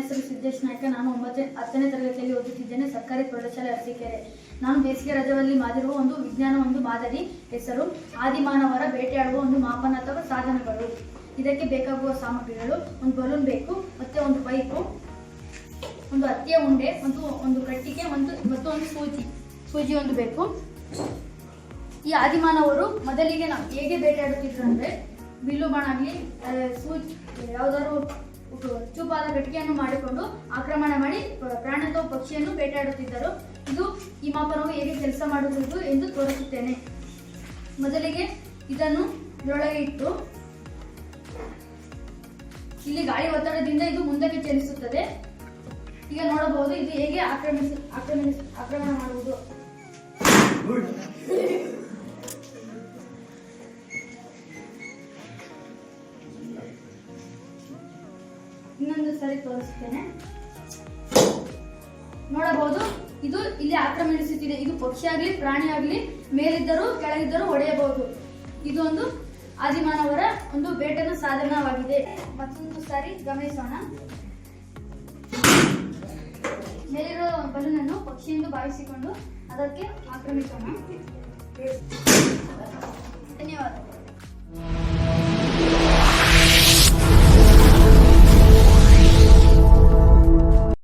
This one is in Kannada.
ಹೆಸರು ಸಿದ್ದೇಶ್ ನಾಯ್ಕ ನಾನು ಒಂಬತ್ತನೇ, ಹತ್ತನೇ ತರಗತಿಯಲ್ಲಿ ಓದುತ್ತಿದ್ದೇನೆ, ಸರ್ಕಾರಿ ಪ್ರೌಢಶಾಲೆ ಅರಸೀಕೆರೆ. ನಾನು ಬೇಸಿಗೆ ರಜವಲ್ಲಿ ಮಾಡಿರುವ ಒಂದು ವಿಜ್ಞಾನ ಒಂದು ಮಾದರಿ ಹೆಸರು, ಆದಿಮಾನವರ ಬೇಟೆಯಾಡುವ ಒಂದು ಮಾಪನ ಅಥವಾ ಸಾಧನಗಳು. ಇದಕ್ಕೆ ಬೇಕಾಗುವ ಸಾಮಗ್ರಿಗಳು, ಒಂದು ಬಲೂನ್ ಬೇಕು, ಮತ್ತೆ ಒಂದು ಪೈಪು, ಒಂದು ಹತ್ತಿಯ ಉಂಡೆ, ಒಂದು ಒಂದು ಕಟ್ಟಿಗೆ, ಒಂದು, ಮತ್ತು ಒಂದು ಸೂಜಿ ಸೂಜಿ ಒಂದು ಬೇಕು. ಈ ಆದಿಮಾನವರು ಮೊದಲಿಗೆ ನಾವು ಹೇಗೆ ಬೇಟೆಯಾಡುತ್ತಿದ್ರು ಅಂದ್ರೆ, ಬಿಲ್ಲು ಬಣ್ಣ ಆಗಲಿ ಸೂಜಿ, ಯಾವ್ದಾದ್ರು ಚೂಪಾದ ಕಟ್ಟಿಗೆಯನ್ನು ಮಾಡಿಕೊಂಡು ಆಕ್ರಮಣ ಮಾಡಿ ಪ್ರಾಣ ಅಥವಾ ಪಕ್ಷಿಯನ್ನು ಬೇಟಾಡುತ್ತಿದ್ದರು. ಇದು ಈ ಮಾಪನವು ಹೇಗೆ ಕೆಲಸ ಮಾಡುವುದು ಎಂದು ತೋರಿಸುತ್ತೇನೆ. ಮೊದಲಿಗೆ ಇದನ್ನು ಇದರೊಳಗೆ ಇಟ್ಟು ಇಲ್ಲಿ ಗಾಳಿ ಒತ್ತಡದಿಂದ ಇದು ಮುಂದಕ್ಕೆ ಚಲಿಸುತ್ತದೆ. ಈಗ ನೋಡಬಹುದು ಇದು ಹೇಗೆ ಆಕ್ರಮಿಸ ಆಕ್ರಮಿಸ ಆಕ್ರಮಣ ಮಾಡುವುದು. ಇನ್ನೊಂದು ಸರಿ ತೋರಿಸ್ತೇನೆ. ನೋಡಬಹುದು, ಇದು ಇಲ್ಲಿ ಆಕ್ರಮಿಸುತ್ತಿದೆ ಇದು ಪಕ್ಷಿ ಆಗಲಿ ಪ್ರಾಣಿ ಆಗಲಿ ಮೇಲಿದ್ದರೂ ಕೆಳಗಿದ್ದರೂ ಒಡೆಯಬಹುದು ಇದೊಂದು ಆದಿಮಾನವರ ಒಂದು ಬೇಟೆನ ಸಾಧನವಾಗಿದೆ. ಮತ್ತೊಂದು ಸಾರಿ ಗಮನಿಸೋಣ. ಮೇಲಿರೋ ಬಲೂನನ್ನು ಪಕ್ಷಿ ಎಂದು ಭಾವಿಸಿಕೊಂಡು ಅದಕ್ಕೆ ಆಕ್ರಮಿಸೋಣ. ಧನ್ಯವಾದಗಳು.